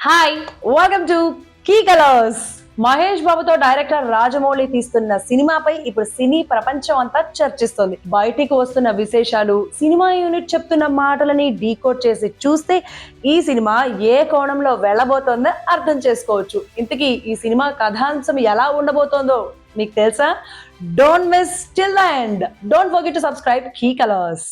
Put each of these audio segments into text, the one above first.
Hi welcome to Key Colours Mahesh బాబుతో director Rajamouli తీస్తున్న సినిమాపై ఇప్పుడు సినీ ప్రపంచం అంతా చర్చిస్తోంది. బయటికి వస్తున్న విశేషాలు సినిమా యూనిట్ చెప్తున్న మాటలని డీకోడ్ చేసి చూస్తే ఈ సినిమా ఏ కోణంలో వెళ్ళబోతోందో అర్థం చేసుకోవచ్చు. ఇంతకీ ఈ సినిమా కథాంశం ఎలా ఉండబోతోందో మీకు తెలుసా? Don't miss till the end don't forget to subscribe key colours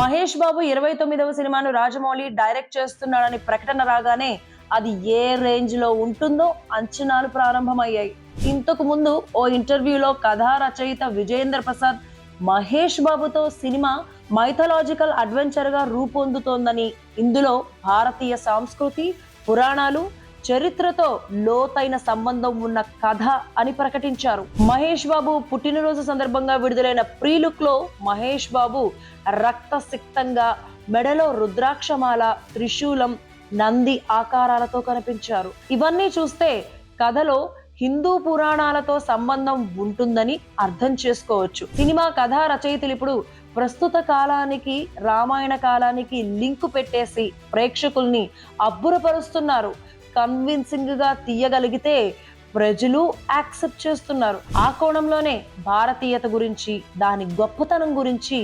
Mahesh Babu ఇరవై తొమ్మిదవ సినిమాను రాజమౌళి డైరెక్ట్ చేస్తున్నాడని ప్రకటన రాగానే అది ఏ రేంజ్లో ఉంటుందో అంచనాలు ప్రారంభమయ్యాయి. ఇంతకు ముందు ఓ ఇంటర్వ్యూలో కథా రచయిత విజయేంద్ర ప్రసాద్ మహేష్ బాబుతో సినిమా మైథలాజికల్ అడ్వెంచర్గా రూపొందుతోందని. ఇందులో భారతీయ సంస్కృతి పురాణాలు చరిత్రతో లోతైన సంబంధం ఉన్న కథ అని ప్రకటించారు. మహేష్ బాబు పుట్టినరోజు సందర్భంగా విడుదలైన ప్రీలుక్లో మహేష్ బాబు రక్తసిక్తంగా మెడలో రుద్రాక్షమాల త్రిశూలం నంది ఆకారాలతో కనిపించారు. ఇవన్నీ చూస్తే కథలో హిందూ పురాణాలతో సంబంధం ఉంటుందని అర్థం చేసుకోవచ్చు. సినిమా కథా రచయితలు ఇప్పుడు ప్రస్తుత కాలానికి రామాయణ కాలానికి లింకు పెట్టేసి ప్రేక్షకుల్ని అబ్బురపరుస్తున్నారు. కన్విన్సింగ్గా తీయగలిగితే ప్రజలు యాక్సెప్ట్ చేస్తున్నారు. ఆ కోణంలోనే భారతీయత గురించి దాని గొప్పతనం గురించి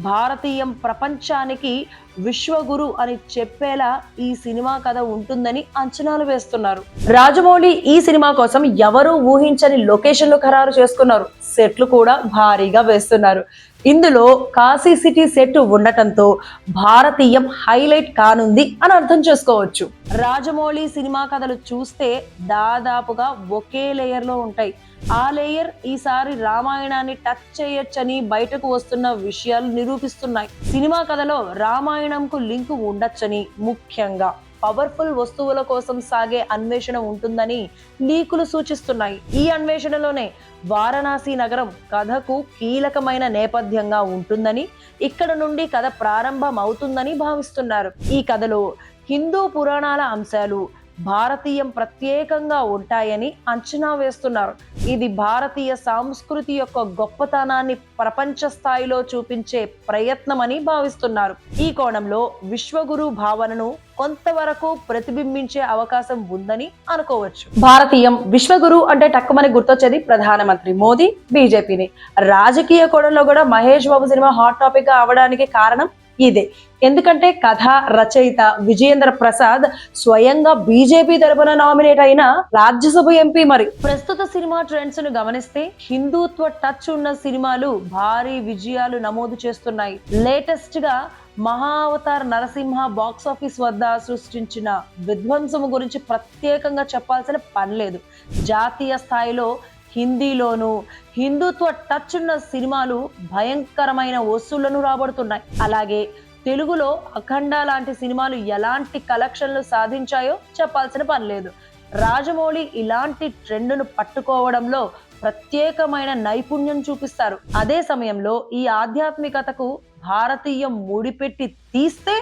భారతీయం ప్రపంచానికి విశ్వగురు అని చెప్పేలా ఈ సినిమా కథ ఉంటుందని అంచనాలు వేస్తున్నారు. రాజమౌళి ఈ సినిమా కోసం ఎవరూ ఊహించని లొకేషన్లు ఖరారు చేసుకున్నారు. సెట్లు కూడా భారీగా వేస్తున్నారు. ఇందులో కాశీ సిటీ సెట్ ఉండటంతో భారతీయం హైలైట్ కానుంది అని అర్థం చేసుకోవచ్చు. రాజమౌళి సినిమా కథలు చూస్తే దాదాపుగా ఒకే లేయర్లో ఉంటాయి. ఆ లేయర్ ఈసారి రామాయణాన్ని టచ్ చేయొచ్చని బయటకు వస్తున్న విషయాలు నిరూపిస్తున్నాయి. సినిమా కథలో రామాయణంకు లింకు ఉండొచ్చని ముఖ్యంగా. పవర్ఫుల్ వస్తువుల కోసం సాగే అన్వేషణ ఉంటుందని లీకులు సూచిస్తున్నాయి. ఈ అన్వేషణలోనే వారణాసి నగరం కథకు కీలకమైన నేపథ్యంగా ఉంటుందని ఇక్కడ నుండి కథ ప్రారంభం అవుతుందని భావిస్తున్నారు. ఈ కథలో హిందూ పురాణాల అంశాలు భారతీయం ప్రత్యేకంగా ఉంటాయని అంచనా వేస్తున్నారు. ఇది భారతీయ సంస్కృతి యొక్క గొప్పతనాన్ని ప్రపంచ స్థాయిలో చూపించే ప్రయత్నమని భావిస్తున్నారు. ఈ కోణంలో విశ్వగురు భావనను కొంతవరకు ప్రతిబింబించే అవకాశం ఉందని అనుకోవచ్చు. భారతీయం విశ్వగురు అంటే టక్కుమని గుర్తొచ్చేది ప్రధానమంత్రి మోదీ బీజేపీని. రాజకీయ కోణంలో కూడా మహేష్ బాబు సినిమా హాట్ టాపిక్గా అవడానికి కారణం ఇదే. ఎందుకంటే కథ రచయిత విజయేంద్ర ప్రసాద్ స్వయంగా బీజేపీ తరపున నామినేట్ అయిన రాజ్యసభ ఎంపీ మరి. ప్రస్తుత సినిమా ట్రెండ్స్ను గమనిస్తే హిందుత్వ టచ్ ఉన్న సినిమాలు భారీ విజయాలు నమోదు చేస్తున్నాయి. లేటెస్ట్గా మహావతార్ నరసింహ బాక్స్ ఆఫీస్ వద్ద సృష్టించిన విధ్వంసము గురించి ప్రత్యేకంగా చెప్పాల్సిన పని లేదు. జాతీయ స్థాయిలో హిందీలోను హిందుత్వ టచ్ ఉన్న సినిమాలు భయంకరమైన వసూళ్ళను రాబడుతున్నాయి. అలాగే తెలుగులో అఖండ లాంటి సినిమాలు ఎలాంటి కలెక్షన్లు సాధించాయో చెప్పాల్సిన పని లేదు. రాజమౌళి ఇలాంటి ట్రెండ్ను పట్టుకోవడంలో ప్రత్యేకమైన నైపుణ్యం చూపిస్తారు. అదే సమయంలో ఈ ఆధ్యాత్మికతకు భారతీయం ముడిపెట్టి తీస్తే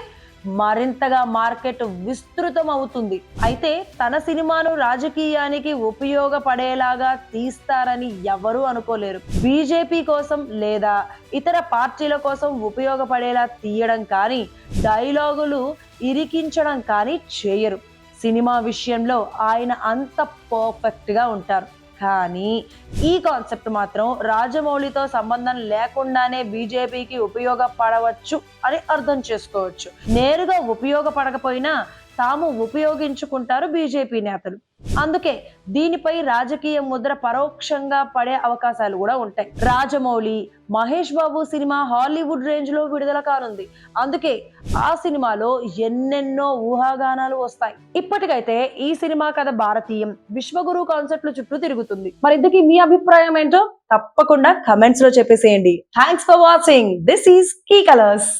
మరింతగా మార్కెట్ విస్తృతం అవుతుంది అయితే తన సినిమాను రాజకీయానికి ఉపయోగపడేలాగా తీస్తారని ఎవరూ అనుకోలేరు. బీజేపీ కోసం లేదా ఇతర పార్టీల కోసం ఉపయోగపడేలా తీయడం కానీ డైలాగులు ఇరికించడం కానీ చేయరు. సినిమా విషయంలో ఆయన అంత పర్ఫెక్ట్గా ఉంటారు. కానీ ఈ కాన్సెప్ట్ మాత్రం రాజమౌళితో సంబంధం లేకుండానే బీజేపీకి ఉపయోగపడవచ్చు అని అర్థం చేసుకోవచ్చు. నేరుగా ఉపయోగపడకపోయినా తాము ఉపయోగించుకుంటారు బీజేపీ నేతలు. అందుకే దీనిపై రాజకీయ ముద్ర పరోక్షంగా పడే అవకాశాలు కూడా ఉంటాయి. రాజమౌళి మహేష్ బాబు సినిమా హాలీవుడ్ రేంజ్లో విడుదల కానుంది. అందుకే ఆ సినిమాలో ఎన్నెన్నో ఊహాగానాలు వస్తాయి. ఇప్పటికైతే ఈ సినిమా కథ భారతీయం విశ్వగురు కాన్సెప్ట్ల చుట్టూ తిరుగుతుంది. మరి ఇంతకీ మీ అభిప్రాయం ఏంటో తప్పకుండా కమెంట్స్లో చెప్పేసేయండి. Thanks for watching this is key colours